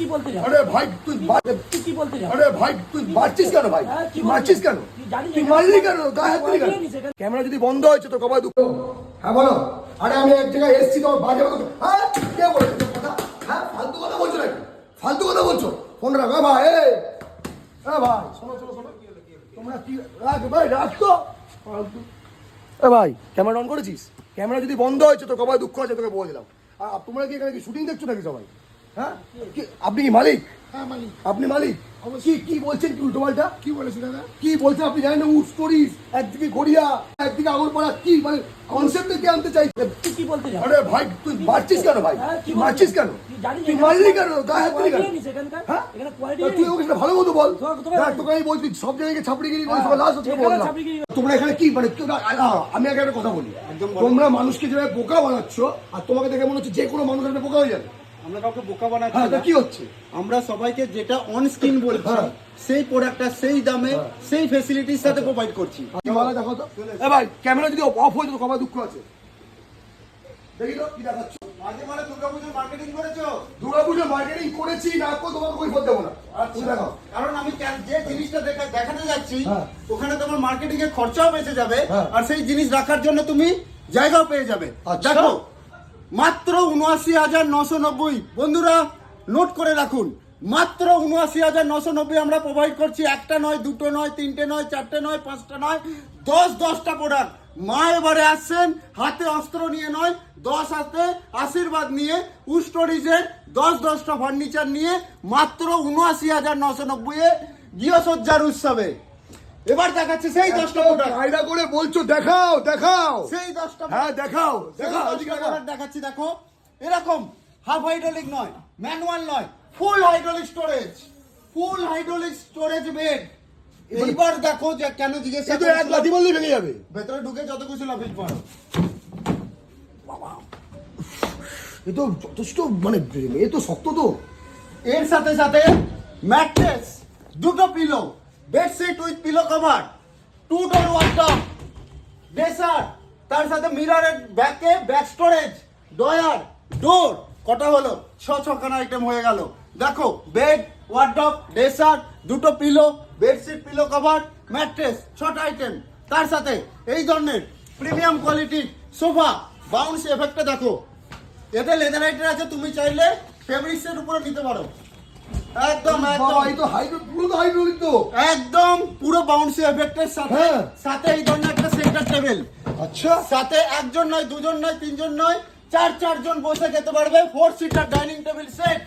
কি বলতে আরে ভাই তুই তুই কি বলতে আরে ভাই তুই মারছিস কেন ভাই? হ্যাঁ, তুই মারছিস কেন? তুই মারলি কেন? গায়ে হাত দিলি কেন? ক্যামেরা যদি বন্ধ হয়েছে তো কবাই দুঃখ হ্যাঁ বলো। আরে আমি এক জায়গায় এসছি তো বাজে কথা। হ্যাঁ কে বলেছে কথা? হ্যাঁ ফালতু কথা বলছো নাকি? ফালতু কথা বলছো? ফোন রাখ। হ্যাঁ ভাই হ্যাঁ ভাই শোনো শোনো শোনো। তোমরা কি রাখ ভাই রাখ তো। ফালতু। এ ভাই ক্যামেরা অন করেছিস? ক্যামেরা যদি বন্ধ হয়েছে তো কবাই দুঃখ আছে তোকে বলে দিলাম। আর তোমরা কি এখানে কি শুটিং দেখছ নাকি সবাই? হ্যাঁ? আপনি কি মালিক? হ্যাঁ মালিক। আপনি মালিক? কি কি বলছেন কি উল্টো পাল্টা? কি বলেছি দাদা? কি বলছেন আপনি জানেন উড স্টোরিজ একদিকে গড়িয়া একদিকে আগরপাড়া কি মানে কনসেপ্টে কি আনতে চাইছে? তুই কি বলতে আরে ভাই তুই মারছিস কেন ভাই? হ্যাঁ, কি তুই মারছিস কেন? তুই মারলি কেন? গায়ে হাত দিলি কেন। হ্যাঁ? তুই। ওকে সেটা ভালো মতো বল। তোকে আমি বলছি সব জায়গায় ছাপড়িগিরি করিস হ্যাঁ, লাস্ট তোকে সেখানে বললাম। তোমরা এখানে কি মানে আমি আগে একটা কথা বলি। তোমরা মানুষকে যেভাবে বোকা বানাচ্ছ আর তোমাকে দেখে মনে হচ্ছে যে কোনো মানুষ একটা বোকা হয়ে যাবে। আমরা কাউকে বোকা বানাচ্ছি হ্যাঁ না। কি হচ্ছে? আমরা সবাইকে যেটা অন স্ক্রিন বলছি হ্যাঁ। সেই প্রোডাক্টটা সেই দামে সেই ফেসিলিটির সাথে প্রোভাইড করছি। কি দেখো তো? এ ভাই ক্যামেরা যদি অফ হয়ে যেত দুঃখ আছে? দেখি তো কি দেখাচ্ছ? মাঝে মাঝে দুর্গাপুজোর মার্কেটিং করেছ? দুর্গাপুজোর মার্কেটিং করেছি না করে তোমাকে কই দেবো না? আচ্ছা দেখাও কারণ আমি যে জিনিসটা দেখা- দেখাতে যাচ্ছি হ্যাঁ। ওখানে তোমার মার্কেটিং এর খরচাও বেঁচে যাবে হ্যাঁ। আর সেই জিনিস রাখার জন্য তুমি জায়গাও পেয়ে যাবে। আচ্ছা। দেখো মাত্র উনআশি হাজার নশো নব্বই। বন্ধুরা নোট করে রাখুন, মাত্র উনআশি হাজার নশো নব্বই আমরা প্রোভাইড করছি। একটা নয়, দুটো নয়, তিনটে নয়, চারটে নয়, পাঁচটা নয়, দশ দশটা প্রোডাক্ট মা এবারে আসছেন, হাতে অস্ত্র নিয়ে নয়, দশ হাতে আশীর্বাদ নিয়ে উস্টোরিজের দশ দশটা ফার্নিচার নিয়ে মাত্র উনআশি হাজার নশো নব্বই এ গৃহসজ্জার উৎসবে। এবার দেখাচ্ছে সেই দশটা প্রোডাক্ট কায়দা করে বলছো দেখাও দেখাও। সেই দশটা হ্যাঁ দেখাও দেখাও দেখাচ্ছি দেখো। এরকম হাফ হাইড্রোলিক নয় ম্যানুয়াল নয় full hydraulic storage full hydraulic storage bed এইবার দেখো যে কেন জিজ্ঞাসা তো এক লাথি বললেই ভেঙে যাবে। ভেতরে ঢুকে যত কিছু লাফিস মারো এ তো যথেষ্ট মানে এ তো শক্ত তো। এর সাথে সাথে ম্যাট্রেস দুটো pillow bedsheet with pillow cover two door worktop dresser তার সাথে মিররের ব্যাকে ব্যাক স্টোরেজ ডয়ার ডোর কটা হলো? ছ, ছখানা আইটেম হয়ে গেল। দেখো বেড ওয়ার্ডপ ড্রেসার দুটো pillow bedsheet pillow cover mattress ছটা আইটেম তার সাথে এই ধরনের প্রিমিয়াম কোয়ালিটির সোফা বাউন্স এফেক্টটা দেখো। এতে লেদার আইটেম আছে, তুমি চাইলে ফেব্রিক্সের উপরে নিতে পারো। একদম একদম। এই তো হাইড্রো পুরো তো হাইড্রোলিক তো। একদম পুরো বাউন্সি এফেক্টের সাথে হ্যাঁ। সাথে এই ধরনের একটা সেন্টার টেবিল আচ্ছা। সাথে একজন নয় দুজন নয় তিনজন নয় চার চারজন বসে খেতে পারবে। Four seater dining table set